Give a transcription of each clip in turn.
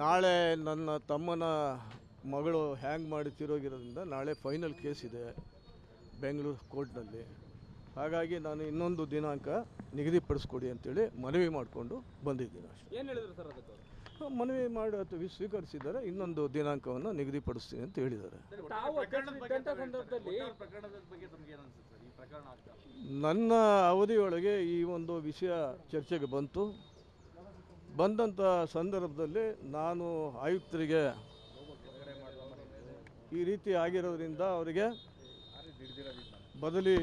ನಾಳೆ ನನ್ನ ತಮ್ಮನ ಮಗಳು ಹ್ಯಾಂಗ್ ಮಾಡಿ ತಿರೋಗಿರೋದ್ರಿಂದ ನಾಳೆ ಫೈನಲ್ ಕೇಸ್ ಇದೆ ಬೆಂಗಳೂರು ಕೋರ್ಟ್ನಲ್ಲಿ. ಹಾಗಾಗಿ ನಾನು ಇನ್ನೊಂದು ದಿನಾಂಕ ನಿಗದಿಪಡಿಸ್ಕೊಡಿ ಅಂತೇಳಿ ಮನವಿ ಮಾಡಿಕೊಂಡು ಬಂದಿದ್ದೀನಿ ಅಷ್ಟೇ. ಏನು ಹೇಳಿದ್ರು ಸರ್ ಅದಕ್ಕೆ ಮನವಿ ಮಾಡಿ ಅಥವಾ ಸ್ವೀಕರಿಸಿದ್ದಾರೆ ಇನ್ನೊಂದು ದಿನಾಂಕವನ್ನು ನಿಗದಿಪಡಿಸ್ತೀನಿ ಅಂತ ಹೇಳಿದ್ದಾರೆ. ತಾವು ಅಧ್ಯಕ್ಷರಿದ್ದಂಥ ಸಂದರ್ಭದಲ್ಲಿ ಪ್ರಕರಣದ ಬಗ್ಗೆ ತಮಗೆ ಏನು ಸರ್? ಈ ಪ್ರಕರಣ ಆಗ್ತಾ ನನ್ನ ಅವಧಿಯೊಳಗೆ ಈ ಒಂದು ವಿಷಯ ಚರ್ಚೆಗೆ ಬಂತು. ಬಂದಂಥ ಸಂದರ್ಭದಲ್ಲಿ ನಾನು ಆಯುಕ್ತರಿಗೆ ಈ ರೀತಿ ಆಗಿರೋದ್ರಿಂದ ಅವರಿಗೆ ಬದಲಿ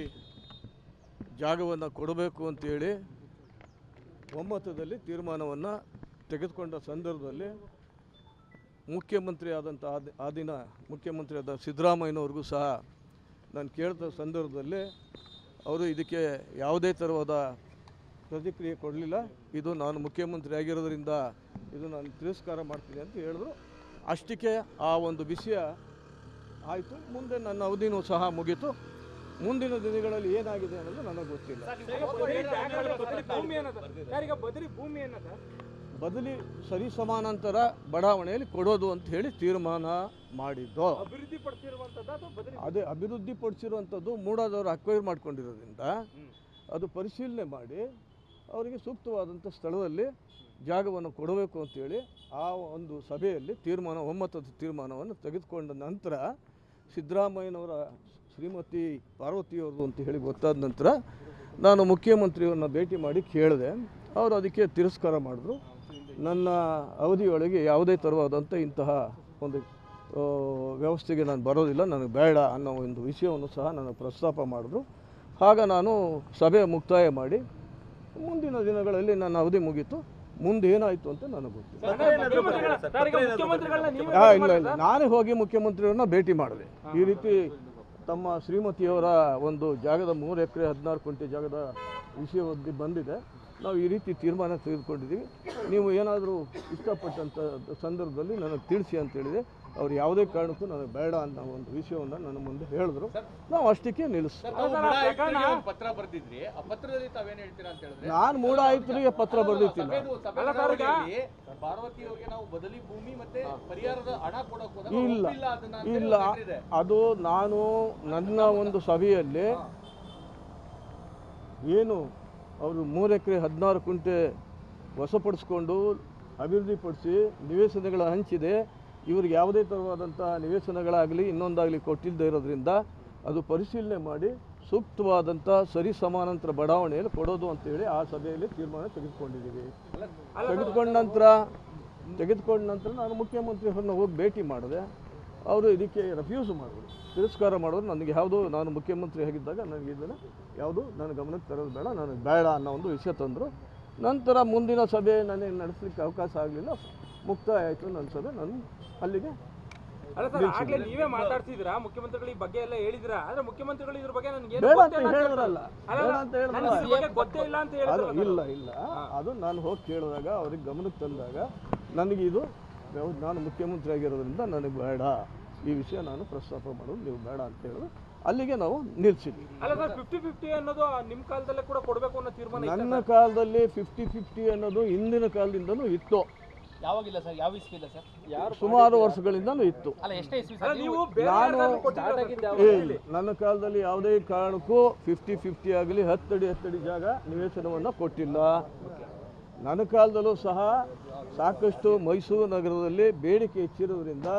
ಜಾಗವನ್ನು ಕೊಡಬೇಕು ಅಂತೇಳಿ ಒಮ್ಮತದಲ್ಲಿ ತೀರ್ಮಾನವನ್ನು ತೆಗೆದುಕೊಂಡ ಸಂದರ್ಭದಲ್ಲಿ ಮುಖ್ಯಮಂತ್ರಿ ಆದಂಥ ಆ ದಿನ ಮುಖ್ಯಮಂತ್ರಿ ಆದ ಸಿದ್ದರಾಮಯ್ಯನವ್ರಿಗೂ ಸಹ ನಾನು ಕೇಳಿದ ಸಂದರ್ಭದಲ್ಲಿ ಅವರು ಇದಕ್ಕೆ ಯಾವುದೇ ಥರವಾದ ಪ್ರತಿಕ್ರಿಯೆ ಕೊಡಲಿಲ್ಲ. ಇದು ನಾನು ಮುಖ್ಯಮಂತ್ರಿ ಆಗಿರೋದ್ರಿಂದ ಇದು ನಾನು ತಿರಸ್ಕಾರ ಮಾಡ್ತೀನಿ ಅಂತ ಹೇಳಿದ್ರು. ಅಷ್ಟಕ್ಕೆ ಆ ಒಂದು ವಿಷಯ ಆಯಿತು. ಮುಂದೆ ನನ್ನ ಅವಧಿನೂ ಸಹ ಮುಗೀತು. ಮುಂದಿನ ದಿನಗಳಲ್ಲಿ ಏನಾಗಿದೆ ಅನ್ನೋದು ನನಗೆ ಗೊತ್ತಿಲ್ಲ. ಬದಲಿ ಸರ್ ಸಮಾನಾಂತರ ಬಡಾವಣೆಯಲ್ಲಿ ಕೊಡೋದು ಅಂತ ಹೇಳಿ ತೀರ್ಮಾನ ಮಾಡಿದ್ದು. ಅದೇ ಅಭಿವೃದ್ಧಿ ಪಡಿಸಿರುವಂಥದ್ದು ಮೂಡಾದವರು ಅಕ್ವೈರ್ ಮಾಡ್ಕೊಂಡಿರೋದ್ರಿಂದ ಅದು ಪರಿಶೀಲನೆ ಮಾಡಿ ಅವರಿಗೆ ಸೂಕ್ತವಾದಂಥ ಸ್ಥಳದಲ್ಲಿ ಜಾಗವನ್ನು ಕೊಡಬೇಕು ಅಂತೇಳಿ ಆ ಒಂದು ಸಭೆಯಲ್ಲಿ ತೀರ್ಮಾನ, ಒಮ್ಮತದ ತೀರ್ಮಾನವನ್ನು ತೆಗೆದುಕೊಂಡ ನಂತರ ಸಿದ್ದರಾಮಯ್ಯನವರ ಶ್ರೀಮತಿ ಪಾರ್ವತಿಯವ್ರದ್ದು ಅಂತ ಹೇಳಿ ಗೊತ್ತಾದ ನಂತರ ನಾನು ಮುಖ್ಯಮಂತ್ರಿಯವ್ರನ್ನ ಭೇಟಿ ಮಾಡಿ ಕೇಳಿದೆ. ಅವರು ಅದಕ್ಕೆ ತಿರಸ್ಕಾರ ಮಾಡಿದ್ರು. ನನ್ನ ಅವಧಿಯೊಳಗೆ ಯಾವುದೇ ಥರವಾದಂಥ ಇಂತಹ ಒಂದು ವ್ಯವಸ್ಥೆಗೆ ನಾನು ಬರೋದಿಲ್ಲ, ನನಗೆ ಬೇಡ ಅನ್ನೋ ಒಂದು ವಿಷಯವನ್ನು ಸಹ ನನಗೆ ಪ್ರಸ್ತಾಪ ಮಾಡಿದ್ರು. ಆಗ ನಾನು ಸಭೆ ಮುಕ್ತಾಯ ಮಾಡಿ ಮುಂದಿನ ದಿನಗಳಲ್ಲಿ ನನ್ನ ಅವಧಿ ಮುಗೀತು. ಮುಂದೆ ಏನಾಯಿತು ಅಂತ ನನಗೆ ಗೊತ್ತಿಲ್ಲ. ಮುಖ್ಯಮಂತ್ರಿಗಳ- ಸರ್ ಮುಖ್ಯಮಂತ್ರಿಗಳನ್ನ ನೀವೇ ಆ, ಇಲ್ಲ ಇಲ್ಲ. ನಾನೇ ಹೋಗಿ ಮುಖ್ಯಮಂತ್ರಿಯವ್ರನ್ನ ಭೇಟಿ ಮಾಡಿದೆ. ಈ ರೀತಿ ತಮ್ಮ ಶ್ರೀಮತಿಯವರ ಒಂದು ಜಾಗದ ಮೂರು ಎಕರೆ ಹದಿನಾರು ಕುಂಟೆ ಜಾಗದ ವಿಷಯ ಒದ್ದಿ ಬಂದಿದೆ. ನಾವು ಈ ರೀತಿ ತೀರ್ಮಾನ ತೆಗೆದುಕೊಂಡಿದ್ದೀವಿ. ನೀವು ಏನಾದರೂ ಇಷ್ಟಪಟ್ಟಂಥ ಸಂದರ್ಭದಲ್ಲಿ ನನಗೆ ತಿಳಿಸಿ ಅಂತ ಹೇಳಿದೆ. ಅವ್ರು ಯಾವುದೇ ಕಾರಣಕ್ಕೂ ನನಗೆ ಬೇಡ ಅನ್ನೋ ಒಂದು ವಿಷಯವನ್ನು ನನ್ನ ಮುಂದೆ ಹೇಳಿದ್ರು. ನಾವು ಅಷ್ಟಕ್ಕೆ ನಿಲ್ಲಿಸ್ ಪತ್ರ ಬರ್ದಿದ್ರಿ. ಆ ಪತ್ರದಲ್ಲಿ ತಾವೇನ್ ಹೇಳ್ತೀರಾ ಅಂತ ಹೇಳಿದ್ರೆ? ನಾನು ಮೂಡ ಆಯುಕ್ತರಿಗೆ ಪತ್ರ ಬರ್ದಿರ್ತೀನಿ ಸಭೆದು ಸಭೆ ಮೆರವಣಿಗೆಯಲ್ಲಿ ಪಾರ್ವತಿ ಅವರಿಗೆ ನಾವು ಬದಲಿ ಭೂಮಿ ಮತ್ತೆ ಪರಿಹಾರದ ಹಣ ಕೊಡಕ್ ಇಲ್ಲ. ಅದನ್ನ ಇಲ್ಲ. ಅದು ನಾನು ನನ್ನ ಒಂದು ಸಭೆಯಲ್ಲಿ ಏನು ಅವರು ಮೂರು ಎಕರೆ ಹದಿನಾರು ಕುಂಟೆ ವಶಪಡಿಸ್ಕೊಂಡು ಅಭಿವೃದ್ಧಿಪಡಿಸಿ ನಿವೇಶನಗಳ ಹಂಚಿದೆ. ಇವ್ರಿಗೆ ಯಾವುದೇ ಥರವಾದಂಥ ನಿವೇಶನಗಳಾಗಲಿ, ಇನ್ನೊಂದಾಗಲಿ ಕೊಟ್ಟಿಲ್ಲದೆ ಇರೋದ್ರಿಂದ ಅದು ಪರಿಶೀಲನೆ ಮಾಡಿ ಸೂಕ್ತವಾದಂಥ ಸರಿ ಸಮಾನಾಂತರ ಬಡಾವಣೆಯಲ್ಲಿ ಕೊಡೋದು ಅಂತೇಳಿ ಆ ಸಭೆಯಲ್ಲಿ ತೀರ್ಮಾನ ತೆಗೆದುಕೊಂಡಿದ್ದೀವಿ. ತೆಗೆದುಕೊಂಡ ನಂತರ ತೆಗೆದುಕೊಂಡ ನಂತರ ನಾನು ಮುಖ್ಯಮಂತ್ರಿಯವ್ರನ್ನ ಹೋಗಿ ಭೇಟಿ ಮಾಡಿದೆ. ಅವರು ಇದಕ್ಕೆ ರೆಫ್ಯೂಸ್ ಮಾಡಿದ್ರು. ತಿರಸ್ಕಾರ ಮಾಡೋದು ನನಗೆ ಯಾವುದು ನಾನು ಮುಖ್ಯಮಂತ್ರಿ ಆಗಿದ್ದಾಗ ನನಗೆ ಇದನ್ನು ಯಾವುದು ನನ್ನ ಗಮನಕ್ಕೆ ತರೋದು ಬೇಡ, ನನಗೆ ಬೇಡ ಅನ್ನೋ ಒಂದು ವಿಷಯ ತಂದರು. ನಂತರ ಮುಂದಿನ ಸಭೆ ನನಗೆ ನಡೆಸಲಿಕ್ಕೆ ಅವಕಾಶ ಆಗಲಿಲ್ಲ. ಮುಕ್ತಾಯ ಆಯ್ತು ನನ್ನ ಸಭೆ ನಾನು ಅಲ್ಲಿಗೆ ಅಲ್ಲ ಸರ್ ಆಗ್ಲೇ ನೀವೇ ಮಾತಾಡ್ತಿದ್ದೀರಾ? ಮುಖ್ಯಮಂತ್ರಿಗಳು ಈ ಬಗ್ಗೆ ಎಲ್ಲ ಹೇಳಿದಿರಾ ಆದ್ರೆ ಮುಖ್ಯಮಂತ್ರಿಗಳು ಇದ್ರ ಬಗ್ಗೆ ನನಗೆ ಬೇಡ ಅಂತ ಹೇಳಿದ್ರಲ್ಲ. ಬೇಡ ಅಂತ ಹೇಳಿದ್ರಲ್ಲ. ಗೊತ್ತೇ ಇಲ್ಲ ಅಂತ ಹೇಳಿದ್ರು ಇಲ್ಲ ಇಲ್ಲ. ಅದು ನಾನು ಹೋಗಿ ಕೇಳಿದಾಗ ಅವ್ರಿಗೆ ಗಮನಕ್ಕೆ ತಂದಾಗ ನನಗೆ ಇದು ನಾನು ಮುಖ್ಯಮಂತ್ರಿ ಆಗಿರೋದ್ರಿಂದ ನನಗೆ ಬೇಡ. ಈ ವಿಷಯ ನಾನು ಪ್ರಸ್ತಾಪ ಮಾಡೋದು ನೀವು ಬೇಡ ಅಂತ ಹೇಳಿದ್ರು ಅಲ್ಲಿಗೆ ನಾವು ನಿಲ್ಸಿದ್ವಿ. ಅಲ್ಲ ಸರ್ ಫಿಫ್ಟಿ ಫಿಫ್ಟಿ ಅನ್ನೋದು ನಿಮ್ ಕಾಲದಲ್ಲೇ ಕೂಡ ಕೊಡಬೇಕು ಅನ್ನೋ ತೀರ್ಮಾನ ನನ್ನ ಕಾಲದಲ್ಲಿ ಫಿಫ್ಟಿ ಫಿಫ್ಟಿ ಅನ್ನೋದು ಹಿಂದಿನ ಕಾಲದಿಂದನೂ ಇತ್ತು. ಯಾವಾಗಿಲ್ಲ ಸರ್? ಯಾವ ಇಸ್ವಿ ಇಲ್ಲ ಸರ್? ಯಾರು ಸುಮಾರು ವರ್ಷಗಳಿಂದ ಇತ್ತು. ಅಲ್ಲ ಎಷ್ಟೇ ಇಸ್ವಿ ಸರ್? ನೀವು ನಾನು- ಇಲ್ಲ. ನನ್ನ ಕಾಲದಲ್ಲಿ ಯಾವುದೇ ಕಾರಣಕ್ಕೂ ಫಿಫ್ಟಿ ಫಿಫ್ಟಿ ಆಗಲಿ ಹತ್ತಡಿ ಹತ್ತಡಿ ಜಾಗ ನಿವೇಶನವನ್ನು ಕೊಟ್ಟಿಲ್ಲ. ನನ್ನ ಕಾಲದಲ್ಲೂ ಸಹ ಸಾಕಷ್ಟು ಮೈಸೂರು ನಗರದಲ್ಲಿ ಬೇಡಿಕೆ ಹೆಚ್ಚಿರೋದ್ರಿಂದ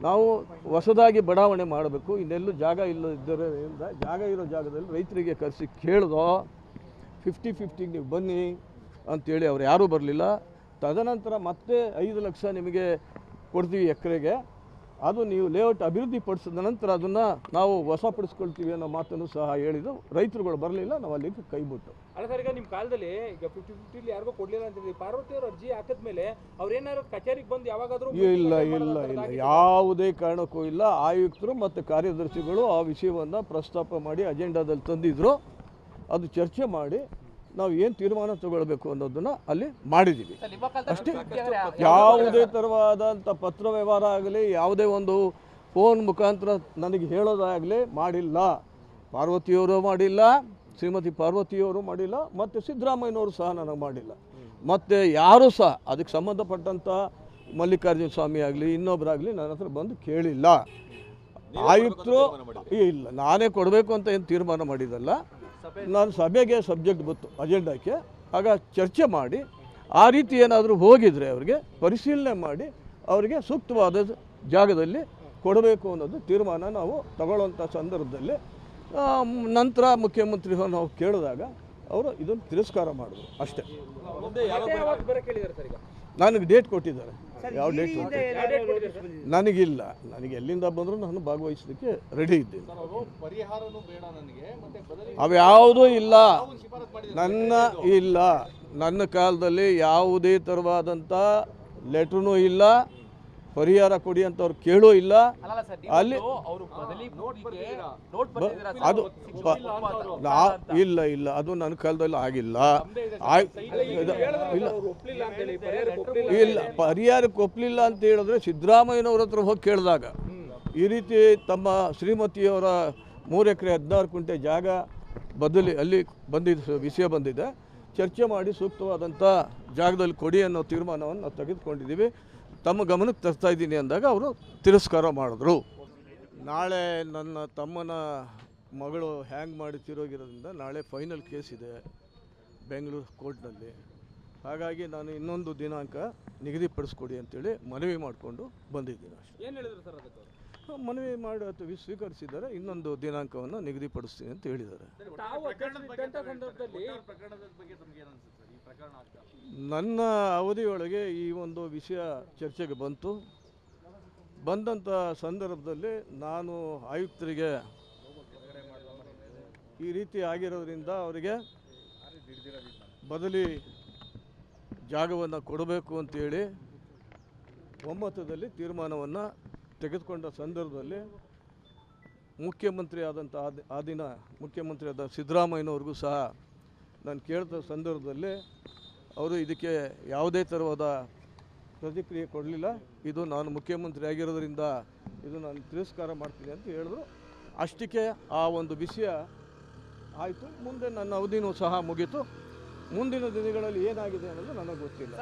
ನಾವು ಹೊಸದಾಗಿ ಬಡಾವಣೆ ಮಾಡಬೇಕು. ಇನ್ನೆಲ್ಲೂ ಜಾಗ ಇಲ್ಲದಿದ್ದರಿಂದ ಜಾಗ ಇರೋ ಜಾಗದಲ್ಲಿ ರೈತರಿಗೆ ಕರೆಸಿ ಕೇಳಿದೋ ಫಿಫ್ಟಿ ಫಿಫ್ಟಿಗೆ ನೀವು ಬನ್ನಿ ಅಂತೇಳಿ ಅವ್ರು ಯಾರೂ ಬರಲಿಲ್ಲ. ತದನಂತರ ಮತ್ತೆ ಐದು ಲಕ್ಷ ನಿಮಗೆ ಕೊಡ್ತೀವಿ ಎಕರೆಗೆ. ಅದು ನೀವು ಲೇಔಟ್ ಅಭಿವೃದ್ಧಿ ಪಡಿಸಿದ ನಂತರ ಅದನ್ನು ನಾವು ವಶಪಡಿಸ್ಕೊಳ್ತೀವಿ ಅನ್ನೋ ಮಾತನ್ನು ಸಹ ಹೇಳಿದ್ದು ರೈತರುಗಳು ಬರಲಿಲ್ಲ ನಾವು ಅಲ್ಲಿಗೆ ಕೈಬಿಟ್ಟು ಅಲ್ಲ ಸರ್ ಈಗ ನಿಮ್ಮ ಕಾಲದಲ್ಲಿ ಈಗ ಫಿಫ್ಟಿ ಫಿಫ್ಟಿಲಿ ಯಾರಿಗೂ ಕೊಡಲಿಲ್ಲ ಅಂತ ಹೇಳಿ ಪಾರ್ವತಿ ಅವರು ಅರ್ಜಿ ಹಾಕಿದ್ಮೇಲೆ ಅವ್ರೇನಾದ್ರು ಕಚೇರಿಗೆ ಬಂದು ಯಾವಾಗಾದರೂ ಇಲ್ಲ ಇಲ್ಲ ಇಲ್ಲ ಯಾವುದೇ ಕಾರಣಕ್ಕೂ ಇಲ್ಲ. ಆಯುಕ್ತರು ಮತ್ತು ಕಾರ್ಯದರ್ಶಿಗಳು ಆ ವಿಷಯವನ್ನು ಪ್ರಸ್ತಾಪ ಮಾಡಿ ಅಜೆಂಡಾದಲ್ಲಿ ತಂದಿದ್ರು. ಅದು ಚರ್ಚೆ ಮಾಡಿ ನಾವು ಏನು ತೀರ್ಮಾನ ತಗೊಳ್ಬೇಕು ಅನ್ನೋದನ್ನು ಅಲ್ಲಿ ಮಾಡಿದ್ದೀವಿ ಅಷ್ಟೇ. 50 ಅಂದ್ರೆ ಯಾವ- ಯಾವುದೇ ಥರವಾದಂಥ ಪತ್ರ ವ್ಯವಹಾರ ಆಗಲಿ ಯಾವುದೇ ಒಂದು ಫೋನ್ ಮುಖಾಂತರ ನನಗೆ ಹೇಳೋದಾಗಲಿ ಮಾಡಿಲ್ಲ. ಪಾರ್ವತಿಯವರು ಮಾಡಿಲ್ಲ ಶ್ರೀಮತಿ ಪಾರ್ವತಿಯವರು ಮಾಡಿಲ್ಲ ಮತ್ತು ಸಿದ್ದರಾಮಯ್ಯನವರು ಸಹ ನನಗೆ ಮಾಡಿಲ್ಲ. ಮತ್ತು ಯಾರೂ ಸಹ ಅದಕ್ಕೆ ಸಂಬಂಧಪಟ್ಟಂಥ ಮಲ್ಲಿಕಾರ್ಜುನ ಸ್ವಾಮಿ ಆಗಲಿ ಇನ್ನೊಬ್ಬರಾಗಲಿ ನನ್ನ ಹತ್ರ ಬಂದು ಕೇಳಿಲ್ಲ. ಆಯುಕ್ತರು ಇಲ್ಲ ನಾನೇ ಕೊಡಬೇಕು ಅಂತ ಏನು ತೀರ್ಮಾನ ಮಾಡಿದ್ದಲ್ಲ. ನಾನು ಸಭೆಗೆ ಸಬ್ಜೆಕ್ಟ್ ಬಂತು ಅಜೆಂಡಾಕ್ಕೆ ಆಗ ಚರ್ಚೆ ಮಾಡಿ ಆ ರೀತಿ ಏನಾದರೂ ಹೋಗಿದರೆ ಅವರಿಗೆ ಪರಿಶೀಲನೆ ಮಾಡಿ ಅವರಿಗೆ ಸೂಕ್ತವಾದ ಜಾಗದಲ್ಲಿ ಕೊಡಬೇಕು ಅನ್ನೋದು ತೀರ್ಮಾನ ನಾವು ತಗೊಳ್ಳೋಂಥ ಸಂದರ್ಭದಲ್ಲಿ ನಂತರ ಮುಖ್ಯಮಂತ್ರಿ ನಾವು ಕೇಳಿದಾಗ ಅವರು ಇದನ್ನು ತಿರಸ್ಕಾರ ಮಾಡಿದ್ರು ಅಷ್ಟೇ. ನನಗೆ ಡೇಟ್ ಕೊಟ್ಟಿದ್ದಾರೆ. ಯಾವ ಡೇಟ್? ನನಗಿಲ್ಲ. ನನಗೆ ಎಲ್ಲಿಂದ ಬಂದರೂ ನಾನು ಭಾಗವಹಿಸಲಿಕ್ಕೆ ರೆಡಿ ಇದ್ದೀನಿ. ಸರ್ ಅವರು ಪರಿಹಾರನೂ ಬೇಡ ನನಗೆ ಮತ್ತೆ ಬದಲಿ ಅವ್ಯಾವುದೂ ಇಲ್ಲ. ನನ್ನ ಇಲ್ಲ. ನನ್ನ ಕಾಲದಲ್ಲಿ ಯಾವುದೇ ಥರವಾದಂಥ ಲೆಟ್ರೂ ಇಲ್ಲ. ಪರಿಹಾರ ಕೊಡಿ ಅಂತ ಅವ್ರು ಕೇಳೋ ಇಲ್ಲ. ಅಲ್ಲ ಅದು ಇಲ್ಲ ಇಲ್ಲ ಅದು ನನ್ನ ಕಾಲದಲ್ಲಿ ಆಗಿಲ್ಲ. ಇಲ್ಲ. ಪರಿಹಾರಕ್ಕೆ ಒಪ್ಪಲಿಲ್ಲ ಅಂತ ಹೇಳಿದ್ರೆ ಸಿದ್ದರಾಮಯ್ಯನವ್ರ ಹತ್ರ ಹೋಗಿ ಕೇಳಿದಾಗ ಈ ರೀತಿ ತಮ್ಮ ಶ್ರೀಮತಿಯವರ ಮೂರು ಎಕರೆ ಹದಿನಾರು ಕುಂಟೆ ಜಾಗ ಬದಲಿ ಅಲ್ಲಿ ಬಂದಿದ್ದ ವಿಷಯ ಬಂದಿದೆ. ಚರ್ಚೆ ಮಾಡಿ ಸೂಕ್ತವಾದಂಥ ಜಾಗದಲ್ಲಿ ಕೊಡಿ ಅನ್ನೋ ತೀರ್ಮಾನವನ್ನು ನಾವು ತೆಗೆದುಕೊಂಡಿದ್ದೀವಿ. ತಮ್ಮ ಗಮನಕ್ಕೆ ತರ್ತಾ ಇದ್ದೀನಿ ಅಂದಾಗ ಅವರು ತಿರಸ್ಕಾರ ಮಾಡಿದ್ರು. ನಾಳೆ ನನ್ನ ತಮ್ಮನ ಮಗಳು ಹ್ಯಾಂಗ್ ಮಾಡಿ ತಿರೋಗಿರೋದ್ರಿಂದ ನಾಳೆ ಫೈನಲ್ ಕೇಸ್ ಇದೆ ಬೆಂಗಳೂರು ಕೋರ್ಟ್ನಲ್ಲಿ. ಹಾಗಾಗಿ ನಾನು ಇನ್ನೊಂದು ದಿನಾಂಕ ನಿಗದಿಪಡಿಸ್ಕೊಡಿ ಅಂತೇಳಿ ಮನವಿ ಮಾಡಿಕೊಂಡು ಬಂದಿದ್ದೀನಿ ಅಷ್ಟೇ. ಏನ್ ಹೇಳಿದ್ರು ಸರ್ ಅದಕ್ಕೆ ಮನವಿ ಮಾಡಿ ಅಥವಾ ಸ್ವೀಕರಿಸಿದ್ದಾರೆ ಇನ್ನೊಂದು ದಿನಾಂಕವನ್ನು ನಿಗದಿಪಡಿಸ್ತೀನಿ ಅಂತ ಹೇಳಿದ್ದಾರೆ. ನನ್ನ ಅವಧಿಯೊಳಗೆ ಈ ಒಂದು ವಿಷಯ ಚರ್ಚೆಗೆ ಬಂತು. ಬಂದಂಥ ಸಂದರ್ಭದಲ್ಲಿ ನಾನು ಆಯುಕ್ತರಿಗೆ ಈ ರೀತಿ ಆಗಿರೋದ್ರಿಂದ ಅವರಿಗೆ ಬದಲಿ ಜಾಗವನ್ನು ಕೊಡಬೇಕು ಅಂತೇಳಿ ಒಮ್ಮತದಲ್ಲಿ ತೀರ್ಮಾನವನ್ನು ತೆಗೆದುಕೊಂಡ ಸಂದರ್ಭದಲ್ಲಿ ಮುಖ್ಯಮಂತ್ರಿ ಆದಂಥ ಆ ದಿನ ಮುಖ್ಯಮಂತ್ರಿ ಆದ ಸಿದ್ದರಾಮಯ್ಯನವ್ರಿಗೂ ಸಹ ನಾನು ಕೇಳಿದ ಸಂದರ್ಭದಲ್ಲಿ ಅವರು ಇದಕ್ಕೆ ಯಾವುದೇ ಥರವಾದ ಪ್ರತಿಕ್ರಿಯೆ ಕೊಡಲಿಲ್ಲ. ಇದು ನಾನು ಮುಖ್ಯಮಂತ್ರಿ ಆಗಿರೋದ್ರಿಂದ ಇದು ನಾನು ತಿರಸ್ಕಾರ ಮಾಡ್ತೀನಿ ಅಂತ ಹೇಳಿದ್ರು. ಅಷ್ಟಕ್ಕೆ ಆ ಒಂದು ವಿಷಯ ಆಯಿತು. ಮುಂದೆ ನನ್ನ ಅವಧಿನೂ ಸಹ ಮುಗೀತು. ಮುಂದಿನ ದಿನಗಳಲ್ಲಿ ಏನಾಗಿದೆ ಅನ್ನೋದು ನನಗೆ ಗೊತ್ತಿಲ್ಲ.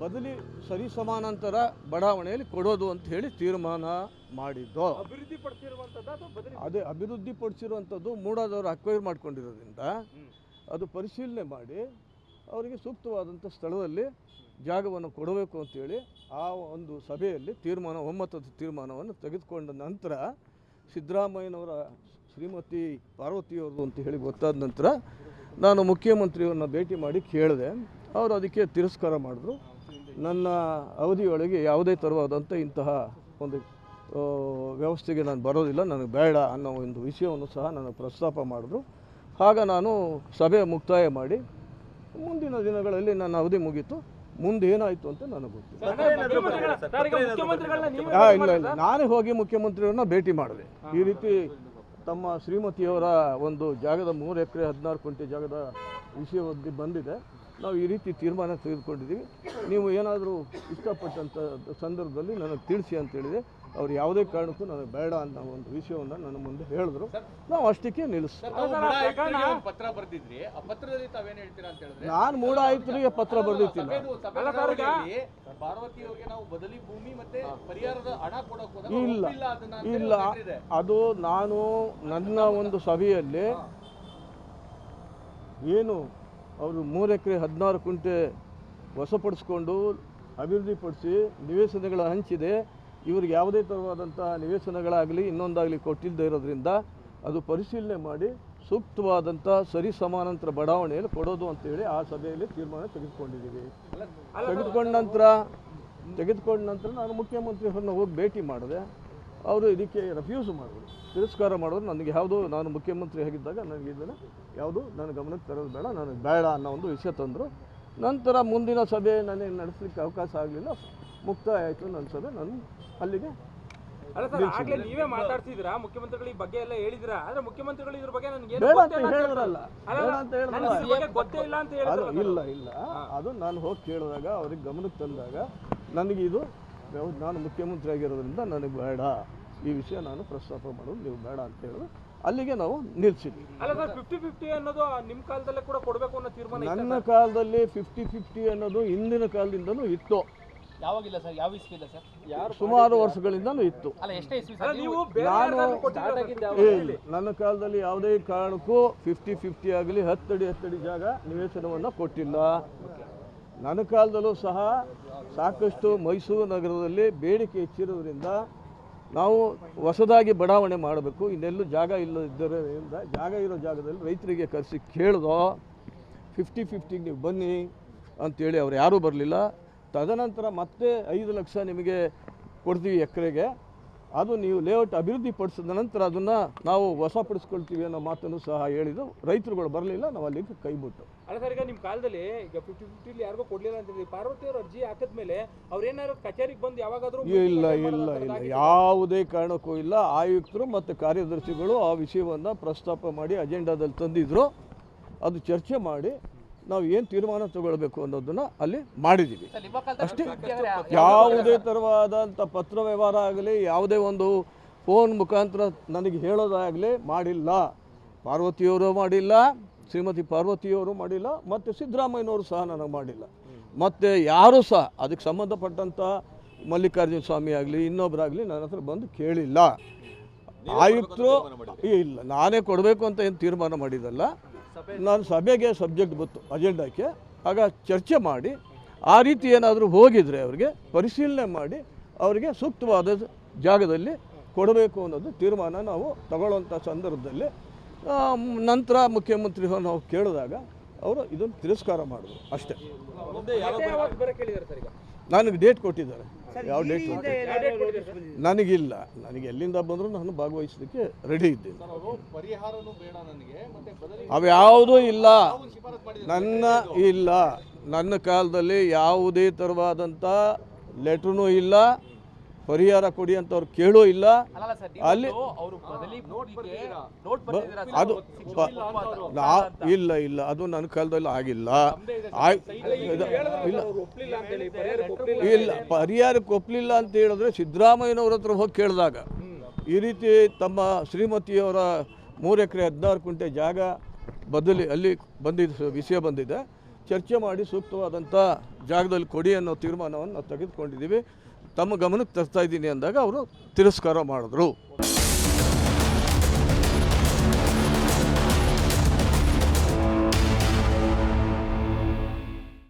ಬದಲಿ ಸರ್ ಸಮಾನಾಂತರ ಬಡಾವಣೆಯಲ್ಲಿ ಕೊಡೋದು ಅಂತ ಹೇಳಿ ತೀರ್ಮಾನ ಮಾಡಿದ್ದು. ಅಭಿವೃದ್ಧಿ ಅದೇ ಅಭಿವೃದ್ಧಿ ಪಡಿಸಿರುವಂಥದ್ದು ಮೂಡಾದವರು ಅಕ್ವೈರ್ ಮಾಡ್ಕೊಂಡಿರೋದ್ರಿಂದ ಅದು ಪರಿಶೀಲನೆ ಮಾಡಿ ಅವರಿಗೆ ಸೂಕ್ತವಾದಂಥ ಸ್ಥಳದಲ್ಲಿ ಜಾಗವನ್ನು ಕೊಡಬೇಕು ಅಂತೇಳಿ ಆ ಒಂದು ಸಭೆಯಲ್ಲಿ ತೀರ್ಮಾನ ಒಮ್ಮತದ ತೀರ್ಮಾನವನ್ನು ತೆಗೆದುಕೊಂಡ ನಂತರ ಸಿದ್ದರಾಮಯ್ಯನವರ ಶ್ರೀಮತಿ ಪಾರ್ವತಿಯವ್ರದ್ದು ಅಂತ ಹೇಳಿ ಗೊತ್ತಾದ ನಂತರ ನಾನು ಮುಖ್ಯಮಂತ್ರಿಯವ್ರನ್ನ ಭೇಟಿ ಮಾಡಿ ಕೇಳಿದೆ. ಅವರು ಅದಕ್ಕೆ ತಿರಸ್ಕಾರ ಮಾಡಿದ್ರು. ನನ್ನ ಅವಧಿಯೊಳಗೆ ಯಾವುದೇ ತರವಾದಂಥ ಇಂತಹ ಒಂದು ವ್ಯವಸ್ಥೆಗೆ ನಾನು ಬರೋದಿಲ್ಲ. ನನಗೆ ಬೇಡ ಅನ್ನೋ ಒಂದು ವಿಷಯವನ್ನು ಸಹ ನಾನು ಪ್ರಸ್ತಾಪ ಮಾಡಿದ್ರು. ಆಗ ನಾನು ಸಭೆ ಮುಕ್ತಾಯ ಮಾಡಿ ಮುಂದಿನ ದಿನಗಳಲ್ಲಿ ನನ್ನ ಅವಧಿ ಮುಗೀತು. ಮುಂದೆ ಏನಾಯಿತು ಅಂತ ನನಗೆ ಗೊತ್ತಿಲ್ಲ ಮುಖ್ಯಮಂತ್ರಿಗಳನ್ನ ಇಲ್ಲ ಇಲ್ಲ. ನಾನೇ ಹೋಗಿ ಮುಖ್ಯಮಂತ್ರಿಯವ್ರನ್ನ ಭೇಟಿ ಮಾಡಿದೆ. ಈ ರೀತಿ ತಮ್ಮ ಶ್ರೀಮತಿಯವರ ಒಂದು ಜಾಗದ ಮೂರು ಎಕರೆ ಹದಿನಾರು ಕುಂಟೆ ಜಾಗದ ವಿಷಯ ಬಂದಿದೆ. ನಾವು ಈ ರೀತಿ ತೀರ್ಮಾನ ತೆಗೆದುಕೊಂಡಿದ್ದೀವಿ. ನೀವು ಏನಾದರೂ ಇಷ್ಟಪಟ್ಟಂಥ ಸಂದರ್ಭದಲ್ಲಿ ನನಗೆ ತಿಳಿಸಿ ಅಂತ ಹೇಳಿದೆ. ಅವ್ರು ಯಾವುದೇ ಕಾರಣಕ್ಕೂ ನನಗೆ ಬೇಡ ಅನ್ನೋ ಒಂದು ವಿಷಯವನ್ನು ನನ್ನ ಮುಂದೆ ಹೇಳಿದ್ರು. ನಾವು ಅಷ್ಟಕ್ಕೆ ನಿಲ್ಲಿಸಿ ಪತ್ರ ಬರ್ದಿದ್ರಿ. ಆ ಪತ್ರದಲ್ಲಿ ತಾವೇನ್ ಹೇಳ್ತೀರಾ ಅಂತ ಹೇಳಿದ್ರೆ ನಾನು ಮೂಡ ಆಯುಕ್ತರಿಗೆ ಪತ್ರ ಬರೆದಿತ್ತಿಲ್ಲ ಸಭೆದು ಸಭೆ ಪಾರ್ವತಿ ಅವರಿಗೆ ನಾವು ಬದಲಿ ಭೂಮಿ ಮತ್ತೆ ಪರಿಹಾರದ ಹಣ ಕೊಡಕ್ ಇಲ್ಲ. ಅದು ನಾನು ನನ್ನ ಒಂದು ಸಭೆಯಲ್ಲಿ ಏನು ಅವರು ಮೂರು ಎಕರೆ ಹದಿನಾರು ಕುಂಟೆ ವಶಪಡಿಸ್ಕೊಂಡು ಅಭಿವೃದ್ಧಿಪಡಿಸಿ ನಿವೇಶನಗಳ ಹಂಚಿದೆ. ಇವ್ರಿಗೆ ಯಾವುದೇ ಥರವಾದಂಥ ನಿವೇಶನಗಳಾಗಲಿ, ಇನ್ನೊಂದಾಗಲಿ ಕೊಟ್ಟಿಲ್ಲದೆ ಇರೋದ್ರಿಂದ ಅದು ಪರಿಶೀಲನೆ ಮಾಡಿ ಸೂಕ್ತವಾದಂಥ ಸರಿ ಸಮಾನಾಂತರ ಬಡಾವಣೆಯಲ್ಲಿ ಕೊಡೋದು ಅಂತೇಳಿ ಆ ಸಭೆಯಲ್ಲಿ ತೀರ್ಮಾನ ತೆಗೆದುಕೊಂಡಿದ್ದೀವಿ. ತೆಗೆದುಕೊಂಡ ನಂತರ ತೆಗೆದುಕೊಂಡ ನಂತರ ನಾನು ಮುಖ್ಯಮಂತ್ರಿಯವ್ರನ್ನ ಹೋಗಿ ಭೇಟಿ ಮಾಡಿದೆ. ಅವರು ಇದಕ್ಕೆ ರೆಫ್ಯೂಸ್ ಮಾಡಿದ್ರು. ತಿರಸ್ಕಾರ ಮಾಡೋದು ನನಗೆ ಯಾವುದು ನಾನು ಮುಖ್ಯಮಂತ್ರಿ ಆಗಿದ್ದಾಗ ನನಗೆ ಇದನ್ನು ಯಾವುದು ನನ್ನ ಗಮನಕ್ಕೆ ತರೋದು ಬೇಡ ನನಗೆ ಬೇಡ ಅನ್ನೋ ಒಂದು ವಿಷಯ ತಂದರು. ನಂತರ ಮುಂದಿನ ಸಭೆ ನನಗೆ ನಡೆಸಲಿಕ್ಕೆ ಅವಕಾಶ ಆಗಲಿಲ್ಲ. ಮುಕ್ತಾಯ ಆಯಿತು ನನ್ನ ಸಭೆ. ನಾನು ಅಲ್ಲಿಗೆ ನೀವೇ ಮಾತಾಡ್ತಿದ್ದೀರಾ? ಮುಖ್ಯಮಂತ್ರಿಗಳು ಈ ಬಗ್ಗೆ ಎಲ್ಲ ಹೇಳಿದಿರಾ ಆದ್ರೆ ಮುಖ್ಯಮಂತ್ರಿಗಳು ಇದ್ರ ಬಗ್ಗೆ ನನಗೆ ಗೊತ್ತೇ ಅಂತ ಇಲ್ಲ ಅಂತ ಹೇಳಿದ್ರು ಇಲ್ಲ ಇಲ್ಲ ಅದು ನಾನು ಹೋಗಿ ಕೇಳಿದಾಗ ಅವ್ರಿಗೆ ಗಮನಕ್ಕೆ ತಂದಾಗ ನನಗೆ ಇದು ನಾನು ಮುಖ್ಯಮಂತ್ರಿ ಆಗಿರೋದ್ರಿಂದ ನನಗೆ ಬೇಡ. ಈ ವಿಷಯ ನಾನು ಪ್ರಸ್ತಾಪ ಮಾಡೋದು ನೀವು ಬೇಡ ಅಂತ ಹೇಳಿದ್ರು ಅಲ್ಲಿಗೆ ನಾವು ನಿಲ್ಲಿಸಿದ್ವಿ ಅಲ್ಲ ಸರ್ ಫಿಫ್ಟಿ ಫಿಫ್ಟಿ ಅನ್ನೋದು ನಿಮ್ಮ ಕಾಲದಲ್ಲೇ ಕೂಡ ಕೊಡಬೇಕು ಅನ್ನೋ ತೀರ್ಮಾನ ಇತ್ತಾ ನನ್ನ ಕಾಲದಲ್ಲಿ ಫಿಫ್ಟಿ ಫಿಫ್ಟಿ ಅನ್ನೋದು ಹಿಂದಿನ ಕಾಲದಿಂದನೂ ಇತ್ತು. ಯಾವಾಗಿಲ್ಲ ಸರ್ ಯಾವ ಇಸ್ವಿ ಇಲ್ಲ ಸರ್? ಯಾರು ಸುಮಾರು ವರ್ಷಗಳಿಂದನೂ ಇತ್ತು. ಅಲ್ಲ ಇಸ್ವಿ ಸರ್ ನೀವು ನೀವು ಬೇರೆ ನಾನು-. ನನ್ನ ಕಾಲದಲ್ಲಿ ಯಾವುದೇ ಕಾರಣಕ್ಕೂ ಫಿಫ್ಟಿ ಫಿಫ್ಟಿ ಆಗಲಿ ಹತ್ತಡಿ ಹತ್ತಡಿ ಜಾಗ ನಿವೇಶನವನ್ನು ಕೊಟ್ಟಿಲ್ಲ. ನನ್ನ ಕಾಲದಲ್ಲೂ ಸಹ ಸಾಕಷ್ಟು ಮೈಸೂರು ನಗರದಲ್ಲಿ ಬೇಡಿಕೆ ಹೆಚ್ಚಿರೋದ್ರಿಂದ ನಾವು ಹೊಸದಾಗಿ ಬಡಾವಣೆ ಮಾಡಬೇಕು. ಇನ್ನೆಲ್ಲೂ ಜಾಗ ಇಲ್ಲದಿದ್ದರಿಂದ, ಜಾಗ ಇರೋ ಜಾಗದಲ್ಲಿ ರೈತರಿಗೆ ಕರೆಸಿ ಕೇಳ್ದೋ ಫಿಫ್ಟಿ ಫಿಫ್ಟಿಗೆ ನೀವು ಬನ್ನಿ ಅಂಥೇಳಿ ಅವ್ರು ಯಾರೂ ಬರಲಿಲ್ಲ. ತದನಂತರ ಮತ್ತೆ ಐದು ಲಕ್ಷ ನಿಮಗೆ ಕೊಡ್ತೀವಿ ಎಕರೆಗೆ. ಅದು ನೀವು ಲೇಔಟ್ ಅಭಿವೃದ್ಧಿ ಪಡಿಸಿದ ನಂತರ ಅದನ್ನು ನಾವು ವಶಪಡಿಸ್ಕೊಳ್ತೀವಿ ಅನ್ನೋ ಮಾತನ್ನು ಸಹ ಹೇಳಿದ್ದು ರೈತರುಗಳು ಬರಲಿಲ್ಲ ನಾವು ಅಲ್ಲಿಗೆ ಕೈಬಿಟ್ಟು ಅಲ್ಲ ಸರ್ ಈಗ ನಿಮ್ಮ ಕಾಲದಲ್ಲಿ ಈಗ ಫಿಫ್ಟಿ ಫಿಫ್ಟಿಲಿ ಯಾರಿಗೂ ಕೊಡಲಿಲ್ಲ ಅಂತ ಹೇಳಿದ್ರಿ. ಪಾರ್ವತಿ ಅವರು ಅರ್ಜಿ ಹಾಕಿದ ಮೇಲೆ ಅವ್ರೇನಾದ್ರು ಕಚೇರಿಗೆ ಬಂದು ಯಾವಾಗಾದರೂ ಇಲ್ಲ ಇಲ್ಲ ಇಲ್ಲ. ಯಾವುದೇ ಕಾರಣಕ್ಕೂ ಇಲ್ಲ. ಆಯುಕ್ತರು ಮತ್ತು ಕಾರ್ಯದರ್ಶಿಗಳು ಆ ವಿಷಯವನ್ನು ಪ್ರಸ್ತಾಪ ಮಾಡಿ ಅಜೆಂಡಾದಲ್ಲಿ ತಂದಿದ್ರು. ಅದು ಚರ್ಚೆ ಮಾಡಿ ನಾವು ಏನು ತೀರ್ಮಾನ ತಗೊಳ್ಬೇಕು ಅನ್ನೋದನ್ನು ಅಲ್ಲಿ ಮಾಡಿದ್ದೀವಿ ಸರ್ ನಿಮ್ಮ ಕಾಲದಲ್ಲಿ 50 ಅಂದ್ರೆ ಯಾವ- ಯಾವುದೇ ಥರವಾದಂಥ ಪತ್ರ ವ್ಯವಹಾರ ಆಗಲಿ ಯಾವುದೇ ಒಂದು ಫೋನ್ ಮುಖಾಂತರ ನನಗೆ ಹೇಳೋದಾಗಲಿ ಮಾಡಿಲ್ಲ. ಪಾರ್ವತಿಯವರು ಮಾಡಿಲ್ಲ ಶ್ರೀಮತಿ ಪಾರ್ವತಿಯವರು ಮಾಡಿಲ್ಲ ಮತ್ತು ಸಿದ್ದರಾಮಯ್ಯನವರು ಸಹ ನನಗೆ ಮಾಡಿಲ್ಲ. ಮತ್ತು ಯಾರೂ ಸಹ ಅದಕ್ಕೆ ಸಂಬಂಧಪಟ್ಟಂಥ ಮಲ್ಲಿಕಾರ್ಜುನ ಸ್ವಾಮಿ ಆಗಲಿ ಇನ್ನೊಬ್ಬರಾಗಲಿ ನನ್ನ ಹತ್ರ ಬಂದು ಕೇಳಿಲ್ಲ. ಆಯುಕ್ತರು ಇಲ್ಲ ನಾನೇ ಕೊಡಬೇಕು ಅಂತ ಏನು ತೀರ್ಮಾನ ಮಾಡಿದ್ದಲ್ಲ. ನಾನು ಸಭೆಗೆ ಸಬ್ಜೆಕ್ಟ್ ಬಂತು ಅಜೆಂಡಾಕ್ಕೆ. ಆಗ ಚರ್ಚೆ ಮಾಡಿ ಆ ರೀತಿ ಏನಾದರೂ ಹೋಗಿದರೆ ಅವರಿಗೆ ಪರಿಶೀಲನೆ ಮಾಡಿ ಅವರಿಗೆ ಸೂಕ್ತವಾದ ಜಾಗದಲ್ಲಿ ಕೊಡಬೇಕು ಅನ್ನೋದು ತೀರ್ಮಾನ ನಾವು ತಗೊಳ್ಳೋಂಥ ಸಂದರ್ಭದಲ್ಲಿ ನಂತರ ಮುಖ್ಯಮಂತ್ರಿ ನಾವು ಕೇಳಿದಾಗ ಅವರು ಇದನ್ನು ತಿರಸ್ಕಾರ ಮಾಡಿದ್ರು ಅಷ್ಟೇ. ನನಗೆ ಡೇಟ್ ಕೊಟ್ಟಿದ್ದಾರೆ. ಯಾವ ಡೇಟ್ ನನಗಿಲ್ಲ. ನನಗೆ ಎಲ್ಲಿಂದ ಬಂದರೂ ನಾನು ಭಾಗವಹಿಸಲಿಕ್ಕೆ ರೆಡಿ ಇದ್ದೇನೆ. ಅವರು ಪರಿಹಾರನೂ ಬೇಡ ನನಗೆ ಮತ್ತೆ ಬದಲಿ ಅವ್ಯಾವುದೂ ಇಲ್ಲ. ನನ್ನ ಇಲ್ಲ. ನನ್ನ ಕಾಲದಲ್ಲಿ ಯಾವುದೇ ಥರವಾದಂಥ ಲೆಟ್ರೂ ಇಲ್ಲ. ಪರಿಹಾರ ಕೊಡಿ ಅಂತ ಅವ್ರು ಕೇಳೋ ಇಲ್ಲ. ಅಲ್ಲಿ-? ಅದು ಇಲ್ಲ ಇಲ್ಲ ಅದು ನನ್ನ ಕಾಲದಲ್ಲಿ ಆಗಿಲ್ಲ. ಇಲ್ಲ. ಪರಿಹಾರಕ್ಕೆ ಒಪ್ಪಲಿಲ್ಲ ಅಂತ ಹೇಳಿದ್ರೆ ಸಿದ್ದರಾಮಯ್ಯನವ್ರ ಹತ್ರ ಹೋಗಿ ಕೇಳಿದಾಗ ಈ ರೀತಿ ತಮ್ಮ ಶ್ರೀಮತಿಯವರ ಮೂರು ಎಕರೆ ಹದಿನಾರು ಕುಂಟೆ ಜಾಗ ಬದಲಿ ಅಲ್ಲಿ ಬಂದಿದ್ದ ವಿಷಯ ಬಂದಿದೆ. ಚರ್ಚೆ ಮಾಡಿ ಸೂಕ್ತವಾದಂಥ ಜಾಗದಲ್ಲಿ ಕೊಡಿ ಅನ್ನೋ ತೀರ್ಮಾನವನ್ನು ನಾವು ತೆಗೆದುಕೊಂಡಿದ್ದೀವಿ. ತಮ್ಮ ಗಮನಕ್ಕೆ ತರ್ತಾ ಇದ್ದೀನಿ ಅಂದಾಗ ಅವರು ತಿರಸ್ಕಾರ ಮಾಡಿದ್ರು.